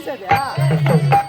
எங்களுக்கு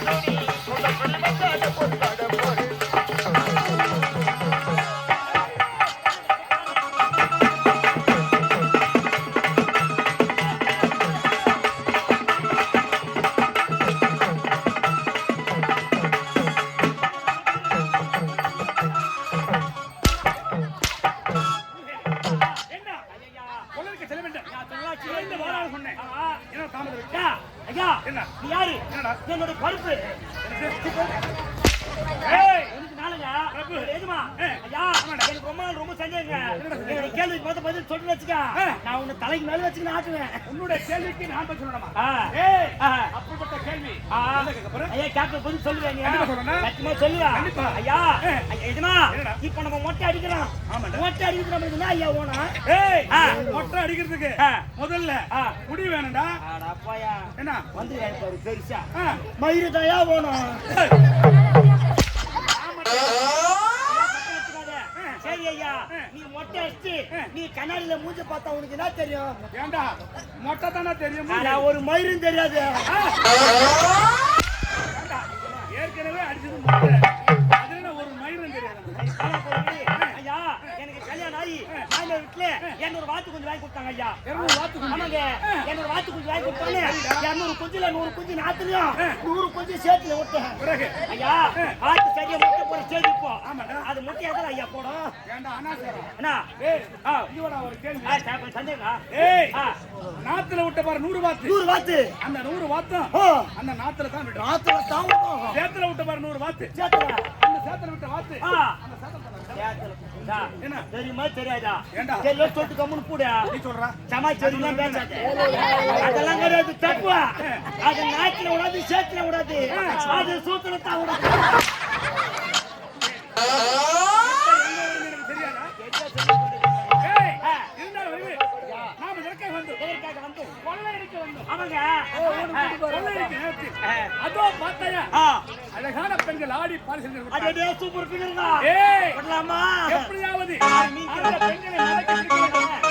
என்ன யாரு? என்னடா? ரொம்ப ரொம்ப சந்தேகங்க. கேள்விக்கு மொத்த பதில் சொல்லு வச்சுக்க. நான் உன்னை தலைக்கு மேல வச்சுக்கின்னு ஆட்டுவேன். உன்னுடைய கேள்விக்கு நான் பதில் சொல்லணுமா. அப்படிப்பட்ட கேள்வி? ஐயா, கேட்க பதில் சொல்லுவேங்க. சத்தியமா. கண்டிப்பா. ஐயா? என்னடா? இப்ப நம்ம மொட்டை அடிக்கிறோம். மொட்டை அடிக்கிறது நம்மளுக்கு ஐயா ஓனா? மொட்டை அடிக்கிறதுக்கு. முதல்ல. முடி வேணும்டா. என்ன வந்து பெருசா. மயிறு தயா ஓணும் ஏய், சரி ஐயா நீ மொட்டை அடிச்சு நீ கண்ணாடியில மூஞ்ச பார்த்தா உனக்கு என்ன தெரியும்? ஏன்டா மொட்டை தானே தெரியும் ஒரு மயிரும் தெரியாது. ஏற்கனவே அடிச்சது என்னோட வாத்து கொஞ்சம் வாங்கி கொடுத்தாங்க ஐயா. இருநூறு வாத்து குஞ்சு. ஆமாங்க. என்னோட வாத்து கொஞ்சம் வாங்கி கொடுத்தாங்க இரநூறு குஞ்சுல நூறு குஞ்சு நாத்துலயும் நூறு குஞ்சு சேத்துல விட்டேன் ஐயா வாத்து சரியா முட்டை ஸ்டேஜ் இப்போ. அது முட்டை எதில் ஐயா போடும்? வாடா ஒரு கேள்வி. ஆ நாத்துல விட்ட பாரு நூறு வாத்து. நூறு வாத்து. அந்த நூறு வாத்தும் அந்த நாத்துல தான் ஆத்துல தாமதம் சேத்துல விட்ட பாரு நூறு வாத்து. சேத்துல. அந்த என்ன? தெரியுமா? தெரியாதா? ஏண்டா? சரி சொல்லிட்டு கம்முன்னு போடு. நீ சொல்றா. சமா அதெல்லாம் கிடையாது. தப்பு அது நாட்டில் விடாது சேத்துல அது சூத்திரத்தா அதோ பார்த்தாயா? அழகான பெண்கள் ஆடி பாடி அடடே, சூப்பர்? எப்படியாவது பெண்களை வேண்டும்.